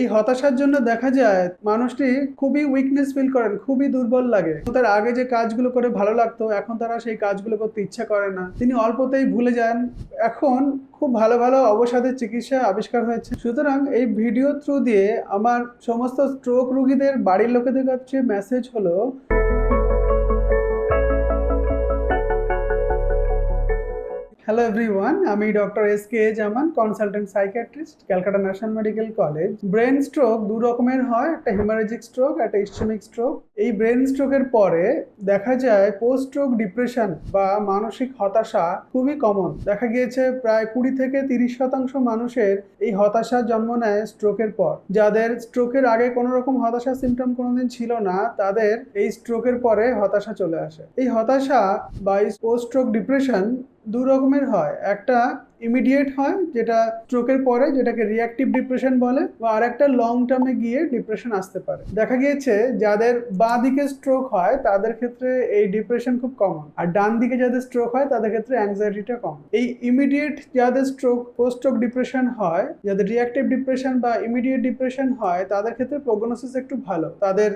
এই হতাশার জন্য দেখা যায় মানুষটি খুবই উইকনেস ফিল করেন, খুবই দুর্বল লাগে। তার আগে যে কাজগুলো করে ভালো লাগতো, এখন তারা সেই কাজগুলো করতে ইচ্ছা করে না। তিনি অল্পতেই ভুলে যান। এখন খুব ভালো ভালো অবসাদের চিকিৎসা আবিষ্কার হয়েছে। সুতরাং এই ভিডিও থ্রু দিয়ে আমার সমস্ত স্ট্রোক রুগীদের, বাড়ির লোকেদের কাছে মেসেজ হলো হ্যালো এভরিওয়ান আমি doctor S K Zaman consultant psychiatrist Calcutta national medical college brain stroke দু রকমের হয়, একটা হিমারেজিক স্ট্রোক একটা ইস্টেমিক স্ট্রোক এই ব্রেন স্ট্রোকের পরে দেখা যায় পোস্ট স্ট্রোক ডিপ্রেশন বা মানসিক হতাশা খুবই কমন দেখা গিয়েছে প্রায় কুড়ি থেকে তিরিশ শতাংশ মানুষের এই হতাশা জন্ম নেয় স্ট্রোকের পর। যাদের স্ট্রোকের আগে কোনো রকম হতাশা সিমটম কোনোদিন ছিল না, তাদের এই স্ট্রোকের পরে হতাশা চলে আসে। এই হতাশা বা পোস্ট স্ট্রোক ডিপ্রেশন দু রকমের হয়। একটা ইমিডিয়েট হয়, যেটা স্ট্রোকের পরে যেটাকে রিয়াক্টিভ ডিপ্রেশন বলে, বা আর একটা লং টার্মে গিয়ে ডিপ্রেশন আসতে পারে। দেখা গিয়েছে, যাদের বাঁ দিকে স্ট্রোক হয়, তাদের ক্ষেত্রে এই ডিপ্রেশন খুব কমন আর ডান দিকে যাদের স্ট্রোক হয়, তাদের ক্ষেত্রে অ্যাংজাইটিটা কম এই ইমিডিয়েট যাদের স্ট্রোক পোস্ট স্ট্রোক ডিপ্রেশন হয়, যাদের রিয়াক্টিভ ডিপ্রেশন বা ইমিডিয়েট ডিপ্রেশন হয়, তাদের ক্ষেত্রে প্রোগনোসিস একটু ভালো। তাদের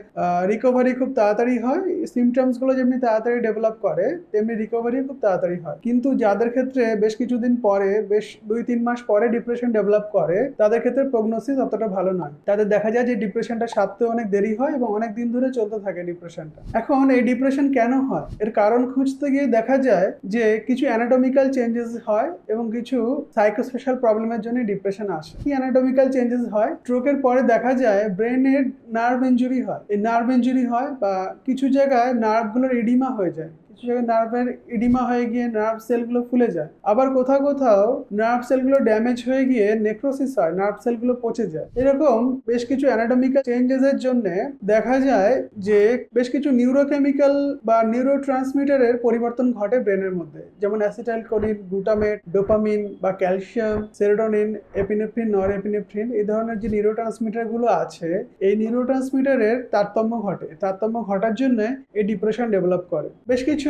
রিকভারি খুব তাড়াতাড়ি হয় সিমটমসগুলো যেমনি তাড়াতাড়ি ডেভেলপ করে, তেমনি রিকভারি খুব তাড়াতাড়ি হয়। কিন্তু যাদের ক্ষেত্রে বেশ কিছুদিন পরে বেশ দুই তিন মাস পরে ডিপ্রেশন ডেভেলপ করে, তাদের ক্ষেত্রে প্রগনোসিস অতটা ভালো নয়। তাদের দেখা যায় যে ডিপ্রেশনটা সারতে অনেক দেরি হয় এবং অনেক দিন ধরে চলতে থাকে ডিপ্রেশনটা এখন এই ডিপ্রেশন কেন হয়? এর কারণ খুঁজতে গিয়ে দেখা যায় যে কিছু অ্যানাটমিক্যাল চেঞ্জেস হয় এবং কিছু সাইকোসোশ্যাল প্রবলেমের জন্য ডিপ্রেশন আসে। কি অ্যানাটমিক্যাল চেঞ্জেস হয়? স্ট্রোকের পরে দেখা যায় ব্রেনের নার্ভ ইঞ্জুরি হয়। এই নার্ভ ইঞ্জুরি হয় বা কিছু জায়গায় নার্ভগুলোর ইডিমা হয়ে যায়। কিছু জায়গায় নার্ভের ইডিমা হয়ে গিয়ে নার্ভ সেলগুলো ফুলে যায়। আবার কোথাও কোথাও নার্ভ সেলগুলো ড্যামেজ হয়ে গিয়ে নেক্রোসিস হয় নার্ভ সেলগুলো পচে যায়। এরকম বেশ কিছু অ্যানাটমিক্যাল চেঞ্জেসের জন্য দেখা যায় যে বেশ কিছু নিউরোকেমিক্যাল বা নিউরো ট্রান্সমিটারের পরিবর্তন ঘটে ব্রেনের মধ্যে। যেমন অ্যাসিটাইল কোলিন গ্লুটামেট ডোপামিন বা calcium serotonin epinephrine norepinephrine এই ধরনের যে নিউরো ট্রান্সমিটারগুলো আছে, এই নিউরো ট্রান্সমিটারের তারতম্য ঘটে। তারতম্য ঘটার জন্য এই ডিপ্রেশন ডেভেলপ করে। বেশ কিছু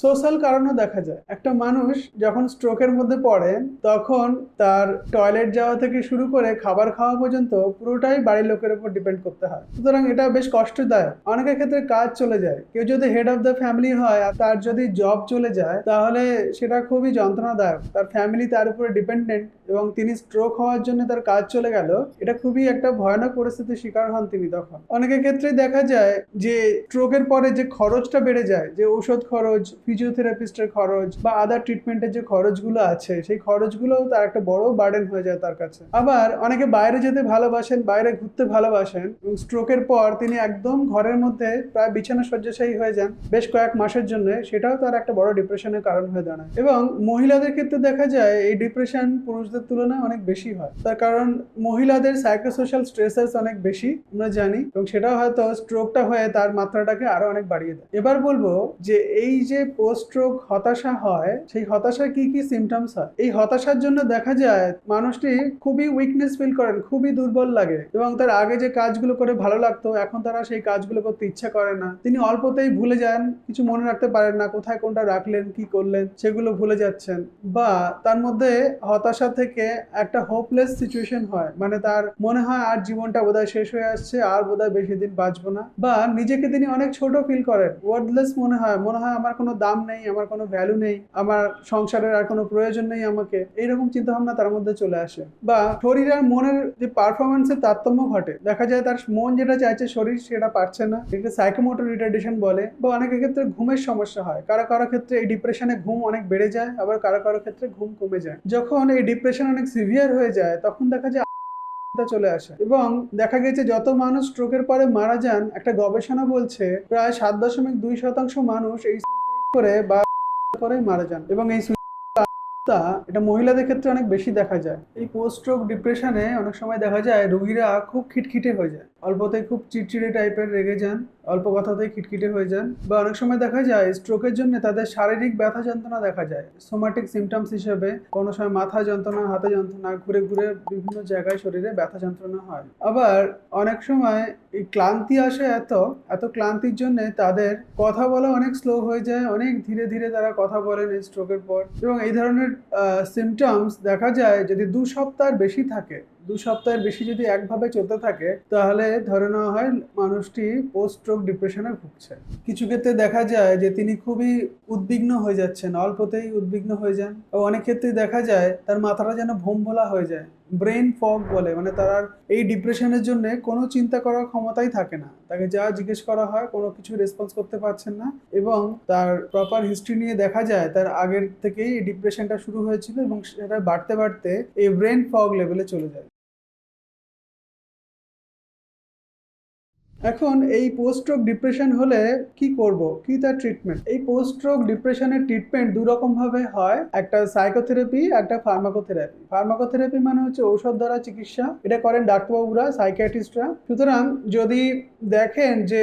সোশ্যাল কারণও দেখা যায়। একটা মানুষ যখন স্ট্রোকের মধ্যে পড়ে, তখন তার টয়লেট যাওয়া থেকে শুরু করে খাবার খাওয়া পর্যন্ত পুরোটাই বাড়ির লোকের উপর ডিপেন্ড করতে হয়। সুতরাং এটা বেশ কষ্টদায়ক। অনেকের ক্ষেত্রে কাজ চলে যায়। কেউ যদি হেড অফ দ্য ফ্যামিলি হয় আর তার যদি জব চলে যায়, তাহলে সেটা খুবই যন্ত্রণাদায়ক। তার ফ্যামিলি তার উপরে ডিপেন্ডেন্ট এবং তিনি স্ট্রোক হওয়ার জন্য তার কাজ চলে গেল, এটা খুবই একটা ভয়ানক পরিস্থিতির শিকার হন তিনি তখন। অনেকের ক্ষেত্রে দেখা যায় যে স্ট্রোকের পরে যে খরচটা বেড়ে যায়, যে ঔষধ খরচ ফিজিওথেরাপিস্টের খরচ বা আদার ট্রিটমেন্টের যে খরচগুলো আছে, সেই খরচগুলোও তার একটা বড় বার্ডেন হয়ে যায় তার কাছে। আবার অনেকে বাইরে যেতে ভালোবাসেন, বাইরে ঘুরতে ভালোবাসেন এবং স্ট্রোকের পর তিনি একদম ঘরের মধ্যে প্রায় বিছানা শয্যাশায়ী হয়ে যান বেশ কয়েক মাসের জন্য, সেটাও তার একটা বড় ডিপ্রেশনের কারণ হয়ে দাঁড়ায়। এবং মহিলাদের ক্ষেত্রে দেখা যায় এই ডিপ্রেশন পুরুষদের তুলনায় অনেক বেশি হয়। তার কারণ মহিলাদের সাইকোসোশ্যাল স্ট্রেসার্স অনেক বেশি, আমরা জানি এবং সেটাও হয়তো স্ট্রোকটা হয়ে তার মাত্রাটাকে আরও অনেক বাড়িয়ে দেয়। এবার বলব যে এই যে পোস্ট হতাশা হয়, সেই হতাশা কি কি সিমটমস হয়? এই হতাশার জন্য দেখা যায়, মানুষটি খুবই উইকনেস ফিল করেন, খুবই দুর্বল লাগে। এবং তার আগে যে কাজগুলো করে ভালো লাগতো, এখন তারা সেই কাজগুলো করতে ইচ্ছা করে না। তিনি অল্পতেই ভুলে যান, কিছু মনে রাখতে পারেন না, কোথায় কোনটা রাখলেন, কি করলেন, সেগুলো ভুলে যাচ্ছেন। বা তার মধ্যে হতাশা থেকে একটা হোপলেস সিচুয়েশন হয় মানে তার মনে হয় আর জীবনটা বোধহয় শেষ হয়ে আসছে, আর বোধহয় বেশি দিন বাঁচবো না। বা নিজেকে তিনি অনেক ছোট ফিল করেন ওয়ার্ডলেস মনে হয় মনে হয় আমার কোনো দাম নেই, আমার কোনো ভ্যালু নেই, আমার সংসারের আর কোনো প্রয়োজন নেই আমাকে, এইরকম চিন্তা ভাবনা তার মধ্যে চলে আসে। বা শরীর আর মনের যে পারফরমেন্সের তারতম্য ঘটে। দেখা যায় তার মন যেটা চাইছে শরীর সেটা পারছে না। এটা সাইকোমোটর রিটার্ডেশন বলে, বা অনেকের ক্ষেত্রে ঘুমের সমস্যা হয়। কারও কারও ক্ষেত্রে এই ডিপ্রেশনে ঘুম অনেক বেড়ে যায়, আবার কারও কারও ক্ষেত্রে ঘুম কমে যায়। যখন এই ডিপ্রেশন অনেক সিভিয়ার হয়ে যায়, তখন দেখা যায় চলে আসে। এবং দেখা গেছে যত মানুষ স্ট্রোকের পরে মারা যান, একটা গবেষণা বলছে, প্রায় সাত দশমিক দুই শতাংশ মানুষ এই করে বা পরে মারা যান। এবং এই তা এটা মহিলাদের ক্ষেত্রে অনেক বেশি দেখা যায়। এই পোস্ট স্ট্রোক ডিপ্রেশনে অনেক সময় দেখা যায় রোগীরা খুব খিটখিটে হয়ে যায়। অল্পতেই খুব চিড়চিড়ে টাইপের রেগে যান, অল্প কথাতেই খিটখিটে হয়ে যান বা অনেক সময় দেখা যায় স্ট্রোকের জন্য তাদের শারীরিক ব্যথা যন্ত্রণা দেখা যায়। সোমাটিক সিমটমস হিসেবে কোনো সময় মাথা যন্ত্রণা, হাতে যন্ত্রণা, ঘুরে ঘুরে বিভিন্ন জায়গায় শরীরে ব্যথা যন্ত্রণা হয়। আবার অনেক সময় এই ক্লান্তি আসে এত এত ক্লান্তির জন্য তাদের কথা বলা অনেক স্লো হয়ে যায়, অনেক ধীরে ধীরে তারা কথা বলেন এই স্ট্রোকের পর এবং এই ধরনের সিমটমস দেখা যায় যদি দু সপ্তাহের বেশি থাকে, দু সপ্তাহের বেশি যদি একভাবে চলতে থাকে, তাহলে ধরে নেওয়া হয় মানুষটি পোস্ট স্ট্রোক ডিপ্রেশনে ভুগছে। কিছু ক্ষেত্রে দেখা যায় যে তিনি খুবই উদ্বিগ্ন হয়ে যাচ্ছেন, অল্পতেই উদ্বিগ্ন হয়ে যান। অনেক ক্ষেত্রেই দেখা যায় তার মাথাটা যেন ভোমভোলা হয়ে যায়। ব্রেন ফগ বলে মানে তার এই ডিপ্রেশনের জন্য কোনো চিন্তা করার ক্ষমতাই থাকে না। তাকে যা জিজ্ঞেস করা হয়, কোনো কিছু রেসপন্স করতে পারছেন না এবং তার প্রপার হিস্ট্রি নিয়ে দেখা যায়, তার আগের থেকেই ডিপ্রেশনটা শুরু হয়েছিল এবং সেটা বাড়তে বাড়তে এই ব্রেন ফগ লেভেলে চলে যায়। এখন এই পোস্ট স্ট্রোক ডিপ্রেশন হলে কি করব? কি তার ট্রিটমেন্ট এই পোস্ট স্ট্রোক ডিপ্রেশনের ট্রিটমেন্ট দু রকম ভাবে হয় একটা সাইকোথেরাপি একটা ফার্মাকোথেরাপি ফার্মাকোথেরাপি মানে হচ্ছে ঔষধ দ্বারা চিকিৎসা। এটা করেন ডাক্তারবাবুরা সাইকিয়াট্রিস্টরা সুতরাং যদি দেখেন যে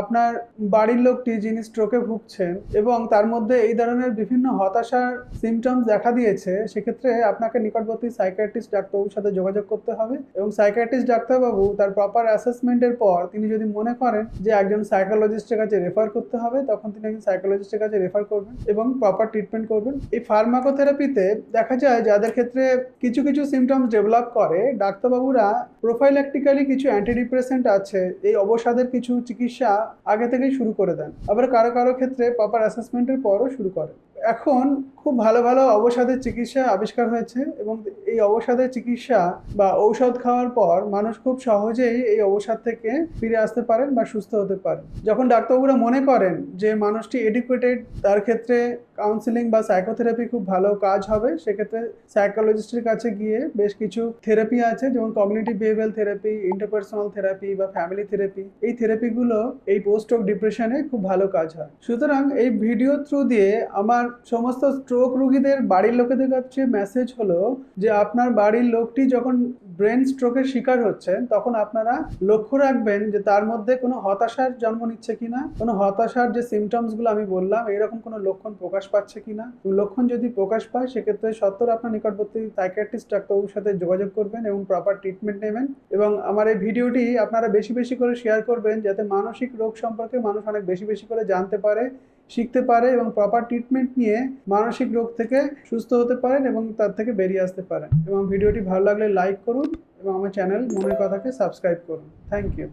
আপনার বাড়ির লোকটি যিনি স্ট্রোকে ভুগছেন এবং তার মধ্যে এই ধরনের বিভিন্ন হতাশার সিমটমস দেখা দিয়েছে, সেক্ষেত্রে আপনাকে নিকটবর্তী সাইকিয়াট্রিস্ট ডাক্তারবাবুর সাথে যোগাযোগ করতে হবে এবং সাইকিয়াট্রিস্ট ডাক্তারবাবু তার প্রপার অ্যাসেসমেন্টের পর তিনি যদি মনে করেন যে একজন সাইকোলজিস্টের কাছে রেফার করতে হবে, তখন তিনি একজন সাইকোলজিস্টের কাছে রেফার করবেন এবং প্রপার ট্রিটমেন্ট করবেন। এই ফার্মাকোথেরাপিতে দেখা যায় যাদের ক্ষেত্রে কিছু কিছু সিমটমস ডেভেলপ করে, ডাক্তারবাবুরা প্রোফাইল্যাকটিক্যালি কিছু অ্যান্টিডিপ্রেসেন্ট আছে, এই অবসাদের কিছু চিকিৎসা আগে থেকেই শুরু করে দেন। আবার কারও কারও ক্ষেত্রে প্রপার অ্যাসেসমেন্টের পরও শুরু করে এখন খুব ভালো ভালো অবসাদের চিকিৎসা আবিষ্কার হয়েছে এবং এই অবসাদের চিকিৎসা বা ঔষধ খাওয়ার পর মানুষ খুব সহজেই এই অবসাদ থেকে ফিরে আসতে পারেন বা সুস্থ হতে পারেন। যখন ডাক্তারবাবুরা মনে করেন যে মানুষটি এডুকেটেড তার ক্ষেত্রে কাউন্সিলিং বা সাইকোথেরাপি খুব ভালো কাজ হবে। সেক্ষেত্রে সাইকোলজিস্টের কাছে গিয়ে বেশ কিছু থেরাপি আছে, যেমন community behaviour therapy interpersonal therapy বা ফ্যামিলি থেরাপি এই থেরাপিগুলো এই পোস্ট স্ট্রোক ডিপ্রেশনে খুব ভালো কাজ হয়। সুতরাং এই ভিডিও থ্রু দিয়ে আমার সমস্ত স্ট্রোক রুগীদের, বাড়ির লোকেদের কাছে মেসেজ হলো যে, আপনার বাড়ির লোকটি যখন ব্রেন স্ট্রোকের শিকার হচ্ছেন, তখন আপনারা লক্ষ্য রাখবেন যে তার মধ্যে কোনো হতাশার জন্ম নিচ্ছে কিনা, কোনো হতাশার যে সিমটমসগুলো আমি বললাম, এরকম কোনো লক্ষণ প্রকাশ পাচ্ছে কিনা। লক্ষণ যদি প্রকাশ পায়, সেক্ষেত্রে সত্তর আপনার নিকটবর্তী সাইকিয়াট্রিস্ট ডাক্তারবাবুর সাথে যোগাযোগ করবেন এবং প্রপার ট্রিটমেন্ট নেবেন। এবং আমার এই ভিডিওটি আপনারা বেশি বেশি করে শেয়ার করবেন, যাতে মানসিক রোগ সম্পর্কে মানুষ অনেক বেশি বেশি করে জানতে পারে। শিখতে পারে এবং প্রপার ট্রিটমেন্ট নিয়ে মানসিক রোগ থেকে সুস্থ হতে পারেন এবং তার থেকে বেরিয়ে আসতে পারেন। এবং ভিডিওটি ভালো লাগলে লাইক করুন এবং আমার চ্যানেল মনের কথাকে সাবস্ক্রাইব করুন। Thank you